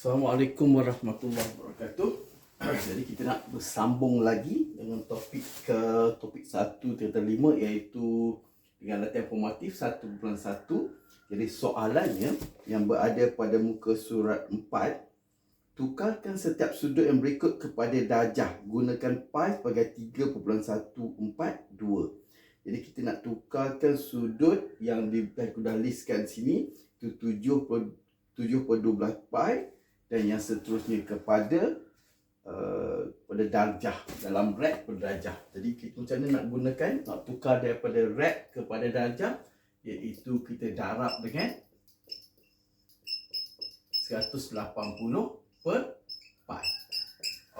Assalamualaikum warahmatullahi wabarakatuh. Jadi kita nak bersambung lagi dengan topik ke topik 1.5 iaitu dengan latihan formatif 1.1. Jadi soalannya yang berada pada muka surat 4 tukarkan setiap sudut yang berikut kepada darjah gunakan pi sebagai 3.142. Jadi kita nak tukarkan sudut yang di aku dah listkan sini itu 7 7.12 pi dan yang seterusnya kepada uh, pada darjah dalam rad pada darjah. Jadi kita macam mana nak gunakan nak tukar daripada rad kepada darjah iaitu kita darab dengan 180 per pi.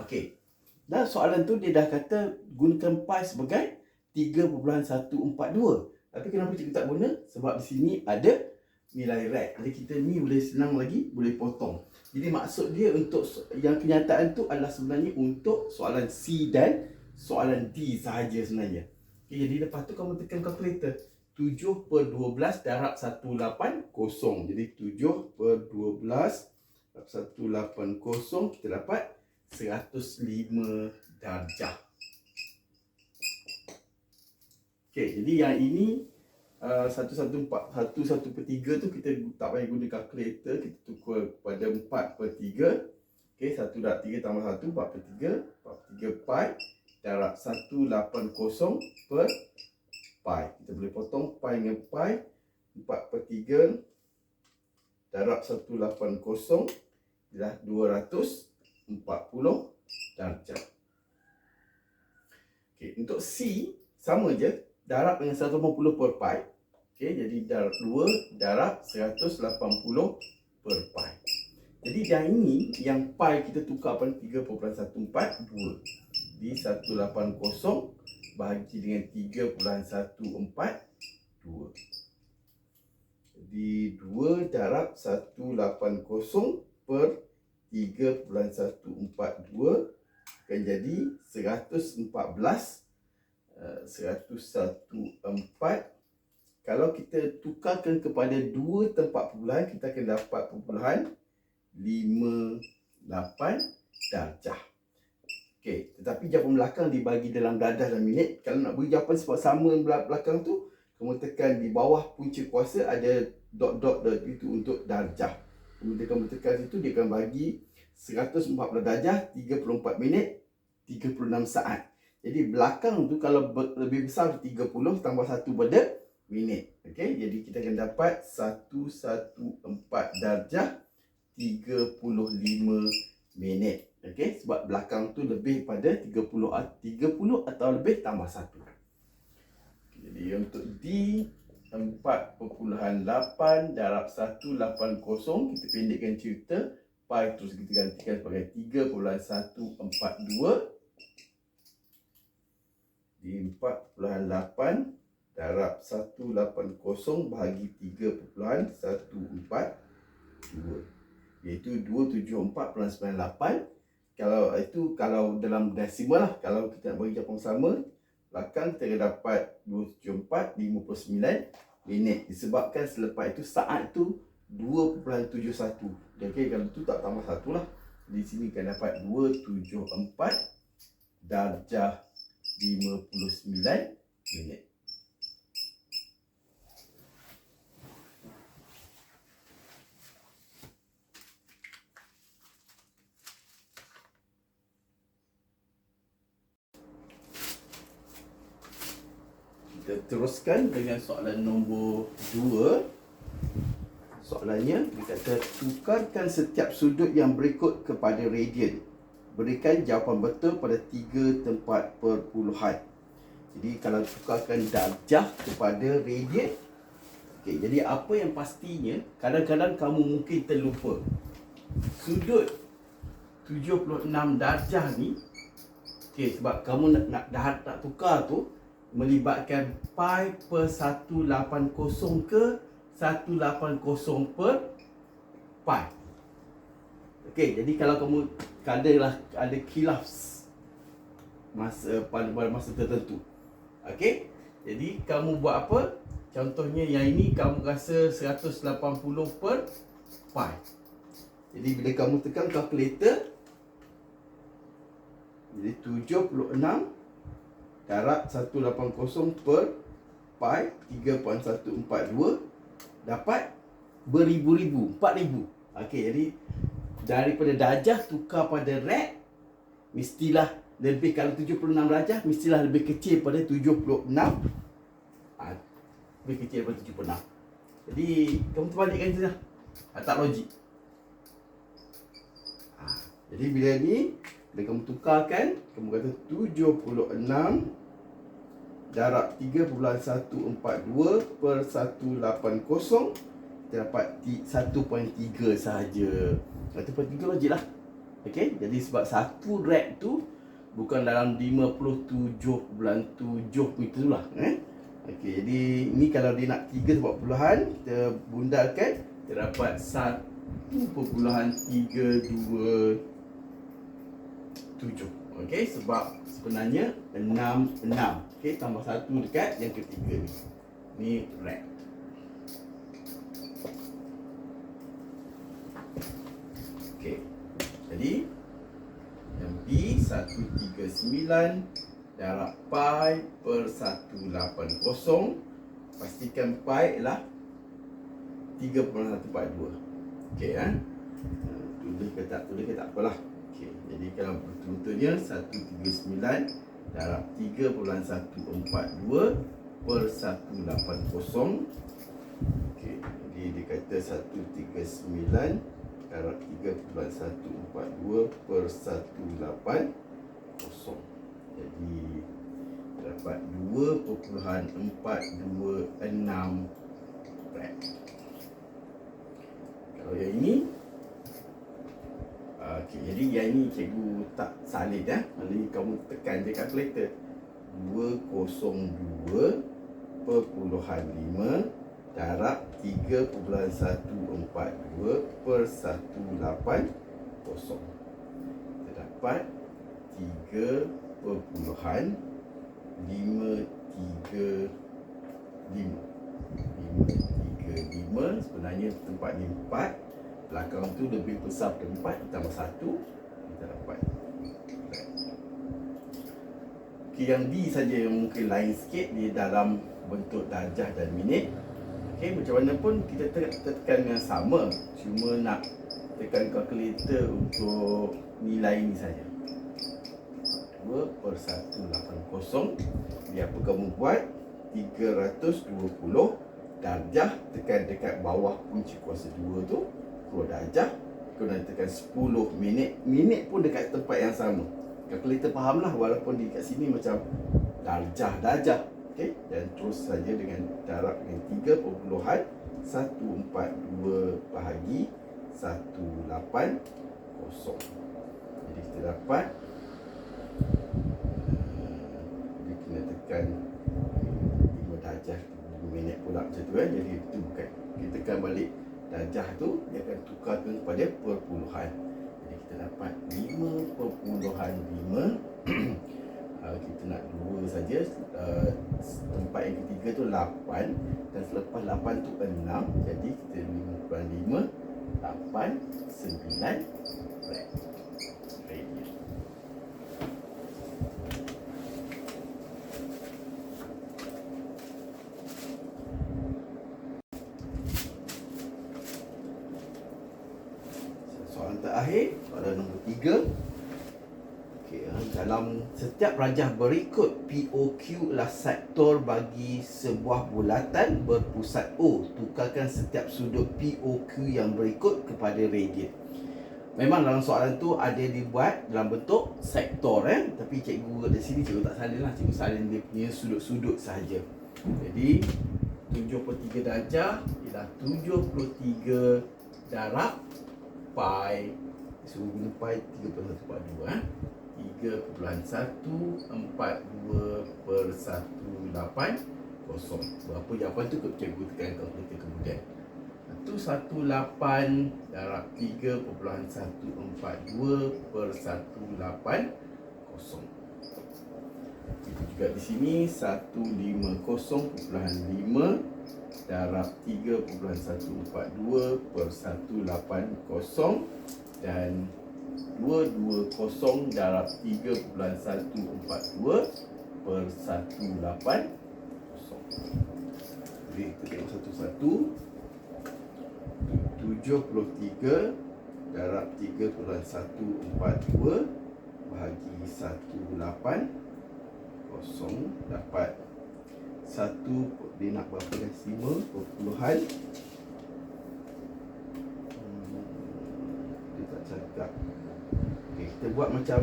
Okey. Dan soalan tu dia dah kata gunakan pi sebagai 3.142. Tapi kenapa kita tak guna? Sebab di sini ada nilai rad. Jadi kita ni boleh senang lagi boleh potong. Jadi maksud dia untuk yang kenyataan tu adalah sebenarnya untuk soalan C dan soalan D sahaja sebenarnya. Okay, jadi lepas tu kamu tekan calculator. 7 per 12 darab 180. Jadi 7 per 12 darab 180 kita dapat 105 darjah. Okay, jadi yang ini satu satu empat satu satu per tiga tu kita tak payah guna calculator kita tukar pada empat per tiga. Okay, satu darab tiga tambah satu empat per tiga empat per tiga pi darab satu lapan kosong per pi. Kita boleh potong pi dengan pi empat per tiga darab satu lapan kosong ialah dua ratus empat puluh darjah. Okay, untuk C sama je darab dengan 180 per pi. Okey, jadi darab 2 darab 180 per pi. Jadi yang ini, yang pi kita tukar pada 3.142. Di 180 bahagi dengan 3.142. Jadi 2 darab 180 per 3.142 akan jadi 114 114 kalau kita tukarkan kepada dua tempat perpuluhan kita akan dapat perpuluhan 58 darjah Okey, tetapi jawapan belakang dibagi dalam darjah dan minit. Kalau nak beri jawapan sebab sama belakang tu, kamu tekan di bawah punca kuasa ada dot-dot itu untuk darjah. Kemudian kamu tekan situ, dia akan bagi 114 darjah, 34 minit, 36 saat. Jadi belakang tu kalau lebih besar 30 tambah 1 pada minit. Okey, jadi kita akan dapat 114 darjah 35 minit. Okey, sebab belakang tu lebih pada 30 30 atau lebih tambah 1. Jadi untuk D 4.8 darab 180 kita pendekkan cerita pi terus kita gantikan sebagai 3.142 di 4.8 darab 180 bahagi 3.142 iaitu 274.98 kalau itu kalau dalam desimal lah kalau kita nak bagi jawapan sama belakang kita dapat 274.59 minit. Disebabkan selepas itu saat itu 2.71 okay, kalau itu tak tambah satu lah. Di sini akan dapat 274 darjah 59 minit. Kita teruskan dengan soalan nombor 2. Soalannya dia kata tukarkan setiap sudut yang berikut kepada radian berikan jawapan betul pada tiga tempat perpuluhan. Jadi kalau tukarkan darjah kepada radian, okay, jadi apa yang pastinya, kadang-kadang kamu mungkin terlupa. Sudut 76 darjah ni, okay, sebab kamu nak, nak dah tak tukar tu, melibatkan pi per 180 ke 180 per pi. Okey, jadi kalau kamu kadalah ada kilaf masa pada, masa tertentu. Okey? Jadi kamu buat apa? Contohnya yang ini kamu rasa 180 per pi. Jadi bila kamu tekan kalkulator Jadi 76 Darab 180 per Pi 3.142 Dapat Beribu-ribu 4000 Okey jadi Daripada darjah tukar pada rad Mestilah lebih kalau 76 darjah Mestilah lebih kecil pada 76 ha, Lebih kecil daripada 76 Jadi kamu terbalikkan lah ha, Tak logik. Ha, Jadi bila ni Bila kamu tukarkan Kamu kata 76 Darab 3.142 per 180 Kita dapat 1.3 sahaja 1.3 logik lah Okay, jadi sebab satu rad tu bukan dalam 57 bulan 7 itu lah eh. Okey, jadi ni kalau dia nak 3 sebab puluhan, kita bundarkan kita dapat 1.327. Okey, sebab sebenarnya 6 6. Okey, tambah satu dekat yang ketiga ni. Ni rad. Okey. Jadi yang B 139 darab pi per 180 pastikan pi ialah 3.142 okey kan tulis ke tak tulis ke tak apalah. Okey jadi kalau betul-betulnya 139 darab 3.142 per 180 okey jadi dia kata 139 darab 3.142 per 180 jadi dapat 2.426 gram kalau yang ini Okay, jadi yang ini cikgu tak salin ya. Nanti kamu tekan je kalkulator. 202 per puluhan 5 darab 3.142 per 180 kita dapat 3 perpuluhan 535 535 sebenarnya tempat ni 4 belakang tu lebih besar daripada 4 tambah 1 kita dapat Okay, yang D saja yang mungkin lain sikit di dalam bentuk darjah dan minit Okay, macam mana pun kita tekan yang sama. Cuma nak tekan kalkulator untuk nilai ni saja. 2 per 180 Jadi apa kamu buat? 320 darjah tekan dekat bawah kunci kuasa 2 tu Keluar darjah. Kemudian tekan 10 minit Minit pun dekat tempat yang sama. Kalkulator faham lah walaupun di kat sini macam Darjah-darjah Okey, dan terus saja dengan darab dengan 3 perpuluhan 142 bahagi 180. Jadi kita dapat jadi kena tekan 5 darjah 5 minit pula macam tu kan. Jadi itu bukan. Kita tekan balik darjah tu dia akan tukarkan kepada perpuluhan. Jadi kita dapat 5 perpuluhan 5 uh, kita nak dua saja uh, tempat yang ketiga tu 8 dan selepas 8 tu 6 jadi kita 5 kurang 5 8 9 right terakhir, soalan nombor 3 dalam setiap rajah berikut POQ adalah sektor bagi sebuah bulatan berpusat. O tukarkan setiap sudut POQ yang berikut kepada radian memang dalam soalan tu ada dibuat dalam bentuk sektor eh. Tapi cikgu di sini cikgu tak salin lah. Cikgu salin dia punya sudut-sudut sahaja. Jadi 73 darjah ialah 73 darab pi. Suruh guna pi 3.142 eh 3.142 per 18 kosong. Berapa jawapan tu cikgu tekan kalkulator kemudian. Itu 18 darab 3.142 per 18 kosong. Itu juga di sini 150.5 darab 3.142 per 180 dan 220 darab 3.142 per 180 Jadi kita tengok satu-satu 73 darab 3.142 bahagi 18 kosong dapat satu dia nak berapa desimal perpuluhan cakap okay, kita buat macam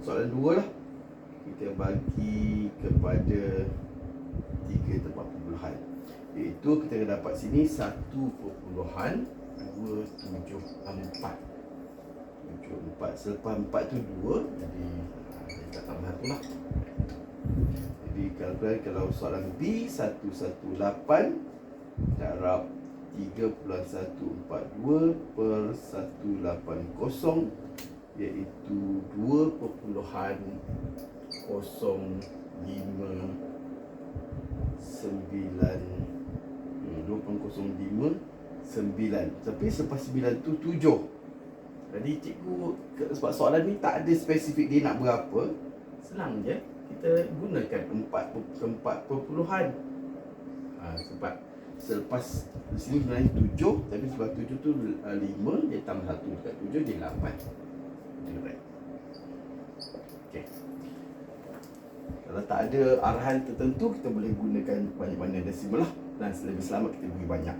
soalan dua lah. Kita bagi kepada tiga tempat perpuluhan iaitu kita akan dapat sini satu perpuluhan dua tujuh empat. Tujuh empat. Selepas empat tu dua jadi kita ah, tambah satu lah. Jadi kalau kalau soalan B 118 darab 3.142 per 180 iaitu 2.05 sembilan hmm, dua kosong lima sembilan tapi selepas sembilan tu tujuh. Jadi cikgu sebab soalan ni tak ada spesifik dia nak berapa senang je. Kita gunakan empat empat perpuluhan. Ha, sebab selepas di sini sebenarnya tujuh tapi sebab tujuh tu uh, lima dia tambah satu dekat tujuh dia lapan. Okay. kalau tak ada arahan tertentu kita boleh gunakan banyak-banyak desimal lah. Dan lebih selamat kita beri banyak.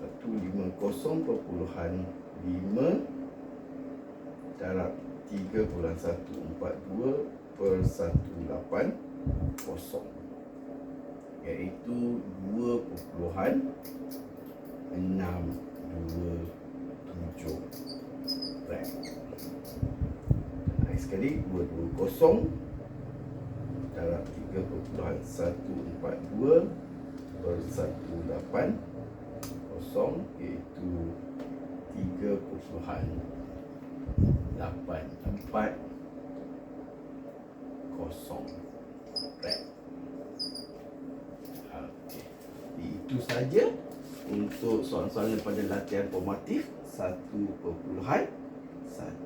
Satu lima kosong perpuluhan lima darab tiga bulan satu empat dua per 18 kosong iaitu 2.627 gram. Lagi sekali. 220 darab 3.142 per 18 kosong iaitu 3.84 kosong. Right okay. Itu saja Untuk soalan-soalan pada latihan formatif Satu perpuluhan Satu